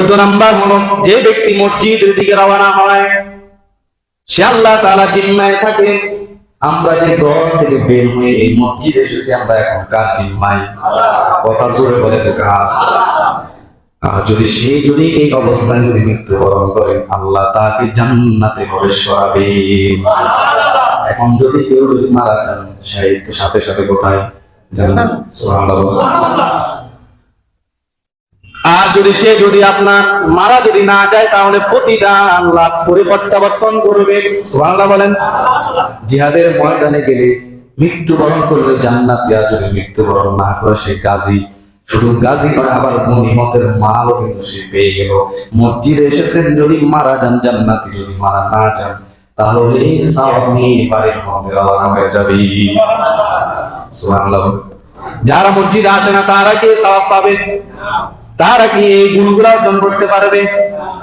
চোদ্দ নাম্বার হলো, যে ব্যক্তি মসজিদের দিকে রওনা হয়, সে আল্লাহ তাআলা জিম্মায় থাকে। আমরা যে ঘর থেকে বের হয়ে এই মসজিদে এসেছি, আমরা এখন কার জিম্মায়? কথা জোরে বলে তো কার? যদি সে যদি এই অবস্থায় যদি মৃত্যুবরণ করে, আল্লাহ তাকে জান্নাতে প্রবেশ করাবে। এখন যদি কেউ যদি মারা যান সাথে সাথে কোথায়? জান্নাত। যদি সে যদি আপনার মারা যদি না যায়, তাহলে প্রতিদান লাভ করে প্রত্যাবর্তন করবে সুবহানাল্লাহ বলেন, জিহাদের ময়দানে গেলে মৃত্যুবরণ করলে জান্নাত আর যদি মৃত্যুবরণ না করে, সে গাজী। শুধু গাজী নয়, আবার গনিমতের মালও কিন্তু সে পেয়ে গেল। মসজিদে এসেছেন যদি মারা যান, জান্নাতি যদি মারা না যান, তাহলে সওয়াব নিয়ে বাড়ির হয়ে যাবে। যারা মসজিদে আসে না, তারা কে সওয়াব পাবে? তারা কি এই গুণগুলো অর্জন করতে পারবে?